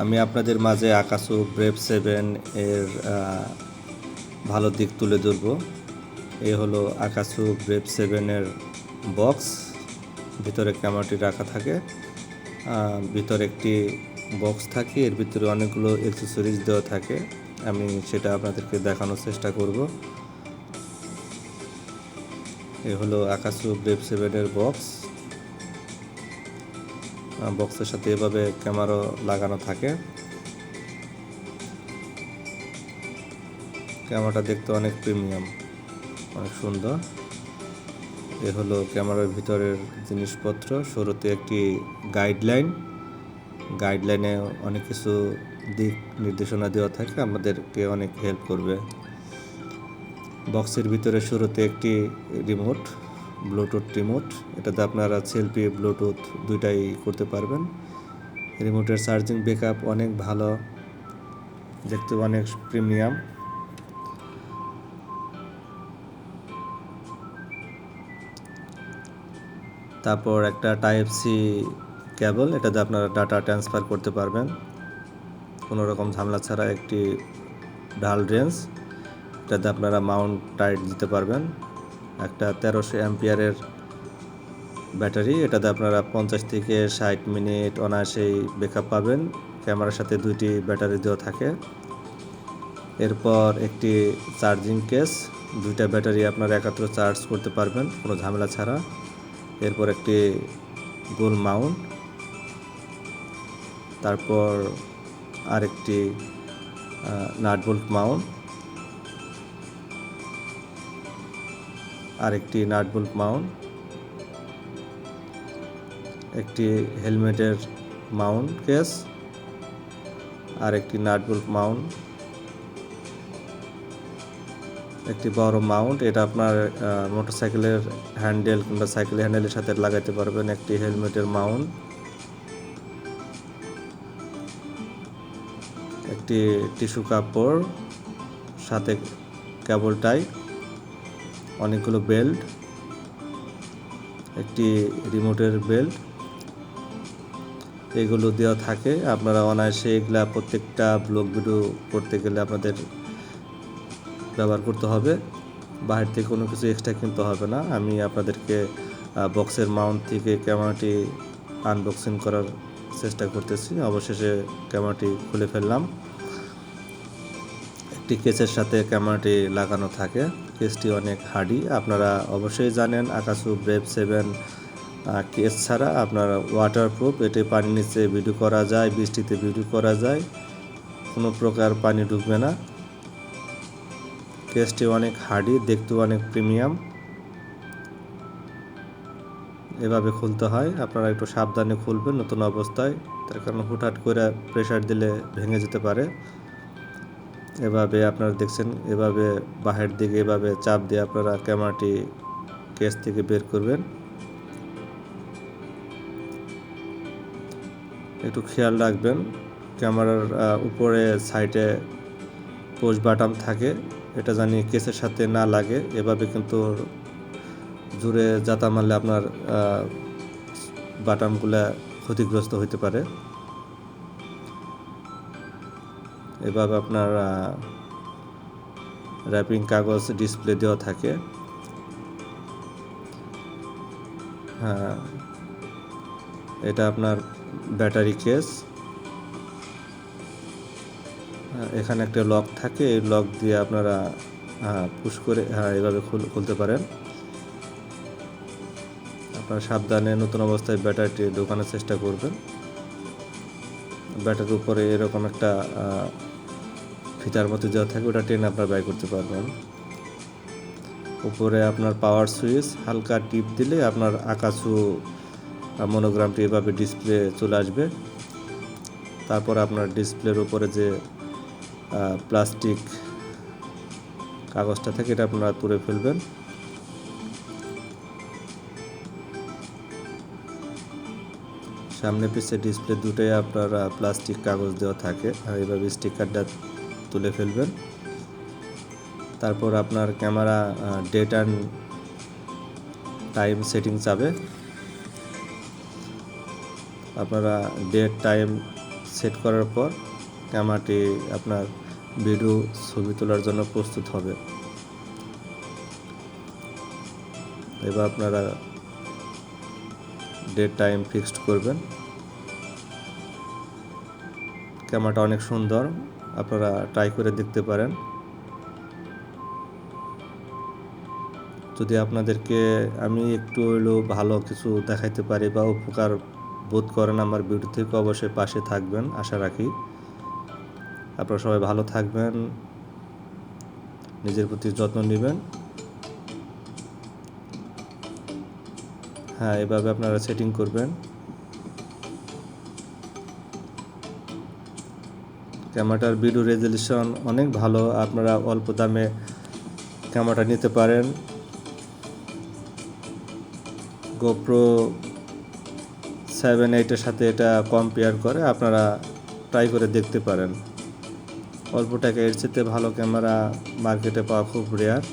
আমি আপনাদের মাঝে আকাশু ব্রেভ সেভেন এর ভালো দিক তুলে ধরব। এই হলো আকাশু ব্রেভ সেভেনের বক্স ভিতরে ক্যামেরাটি রাখা থাকে। ভিতরে একটি বক্স থাকে। এর ভিতরে অনেকগুলো অ্যাক্সেসরিজ দেওয়া থাকে। আমি সেটা আপনাদেরকে দেখানোর চেষ্টা করব। এ হলো আকাশু ব্রেভ সেভেনের বক্স বক্সের সাথে এভাবে ক্যামেরা লাগানো থাকে। ক্যামেরাটা দেখতে অনেক প্রিমিয়াম অনেক সুন্দর। এ হলো ক্যামেরার ভিতরের জিনিসপত্র। শুরুতে একটি গাইডলাইন গাইডলাইনে অনেক কিছু দিক নির্দেশনা দেওয়া থাকে, আমাদেরকে অনেক হেল্প করবে। বক্সের ভিতরে শুরুতে একটি রিমোট ব্লুটুথ রিমোট এটাতে আপনারা সেলফি ব্লুটুথ দুইটাই করতে পারবেন। রিমোটের চার্জিং ব্যাকআপ অনেক ভালো, দেখতে অনেক প্রিমিয়াম তারপর একটা টাইপ সি কেবল এটাতে আপনারা ডাটা ট্রান্সফার করতে পারবেন। কোনো রকম ঝামেলা ছাড়া একটি ঢাল রেঞ্জ এটাতে আপনারা মাউন্ট টাইট দিতে পারবেন। একটা তেরোশো অ্যাম্পিয়ারের ব্যাটারি। এটাতে আপনারা পঞ্চাশ থেকে ষাট মিনিট অনায়াসেই ব্যাকআপ পাবেন। ক্যামেরার সাথে দুইটি ব্যাটারি দেওয়া থাকে। এরপর একটি চার্জিং কেস। দুইটা ব্যাটারি আপনারা একাত্র চার্জ করতে পারবেন, কোনো ঝামেলা ছাড়া। এরপর একটি গোল মাউন্ট। তারপর আরেকটি নাটবোল্ট মাউন্ট। আরেকটি নাটবোল্ট মাউন্ট, একটি হেলমেটের মাউন্ট কেস আর একটি নাটবোল্ট মাউন্ট, একটি বড় মাউন্ট। এটা আপনার মোটরসাইকেলের হ্যান্ডেল কিংবা সাইকেল হ্যান্ডেলের সাথে লাগাতে পারবেন একটি হেলমেটের মাউন্ট। একটি টিস্যু কাপড়, সাথে কেবল টাই। অনেকগুলো বেল্ট, একটি রিমোটের বেল্ট। এগুলো দেওয়া থাকে। আপনারা অনায়াসে এগুলা প্রত্যেকটা ব্লগ ভিডিও করতে গেলে আপনাদের ব্যবহার করতে হবে। বাইরে থেকে কোনো কিছু এক্সট্রা কিনতে হবে না। আমি আপনাদেরকে বক্সের মাউন্ট থেকে ক্যামেরাটি আনবক্সিং করার চেষ্টা করতেছি। অবশেষে ক্যামেরাটি খুলে ফেললাম। একটি কেসের সাথে ক্যামেরাটি লাগানো থাকে। কেসটি অনেক হার্ডি আপনারা অবশ্যই জানেন আকাশু ব্রেভ সেভেন কেস ছাড়া আপনার ওয়াটারপ্রুফ এটি পানির নিচে ভিডিও করা যায়, বৃষ্টিতে ভিডিও করা যায়। কোনো প্রকার পানি ঢুকবে না। কেসটি অনেক হার্ডি দেখতেও অনেক প্রিমিয়াম এভাবে খুলতে হয়। আপনারা একটু সাবধানে খুলবেন নতুন অবস্থায়। তার কারণ হুটহাট করে প্রেশার দিলে ভেঙে যেতে পারে। এভাবে আপনারা দেখছেন, এভাবে বাহির দিকে, এভাবে চাপ দিয়ে আপনারা ক্যামেরাটি কেস থেকে বের করবেন। একটু খেয়াল রাখবেন, ক্যামেরার উপরে, সাইডে পোস্ট বাটাম থাকে, এটা জানি কেসের সাথে না লাগে, এভাবে কিন্তু জুড়ে যাতা মারলে আপনার বাটামগুলা ক্ষতিগ্রস্ত হতে পারে। এভাবে আপনার র্যাপিং কাগজ ডিসপ্লে দেওয়া থাকে। হ্যাঁ এটা আপনার ব্যাটারি কেস এখানে একটা লক থাকে, এই লক দিয়ে আপনারা হ্যাঁ পুশ করে হ্যাঁ এভাবে খুলতে পারেন। আপনারা সাবধানে নতুন অবস্থায় ব্যাটারিটি ঢোকানোর চেষ্টা করবেন। ব্যাটারির উপরে এরকম একটা ফিতার মতো যা থাকে, ওটা টেনে আপনার ব্যয় করতে পারবেন। উপরে আপনার পাওয়ার সুইচ হালকা টিপ দিলে আপনার আকাশু মনোগ্রামটি এভাবে ডিসপ্লে চলে আসবে। তারপর আপনার ডিসপ্লের উপরে যে প্লাস্টিক কাগজটা থাকে, এটা আপনারা তুলে ফেলবেন। সামনে পিছে ডিসপ্লে দুটোই আপনার প্লাস্টিক কাগজ দেওয়া থাকে। আর এইভাবে স্টিকারটা তুলে ফেলবেন। তারপর আপনার camera date and time setting চাবে। আপনারা ডেট টাইম সেট করার পর ক্যামেরাটি আপনার ভিডিও ছবি তোলার জন্য প্রস্তুত হবে। এবার আপনারা ডেট টাইম ফিক্সড করবেন। ক্যামেরাটা অনেক সুন্দর। আপনারা ট্রাই করে দেখতে পারেন। যদি আপনাদেরকে আমি একটু হলেও ভালো কিছু দেখাইতে পারি বা উপকার বোধ করেন আমার ভিডিও থেকে, অবশ্যই পাশে থাকবেন, আশা রাখি। আপনারা সবাই ভালো থাকবেন, নিজের প্রতি যত্ন নেবেন। হ্যাঁ এভাবে আপনারা সেটিং করবেন। ক্যামেরাটার ভিডিও রেজলিউশন অনেক ভালো। আপনারা অল্প দামে ক্যামেরাটা নিতে পারেন। গোপ্রো সেভেন এইটের সাথে এটা কম্পেয়ার করে আপনারা ট্রাই করে দেখতে পারেন। অল্প টাকা এর চেয়ে ভালো ক্যামেরা মার্কেটে পাওয়া খুব রেয়ার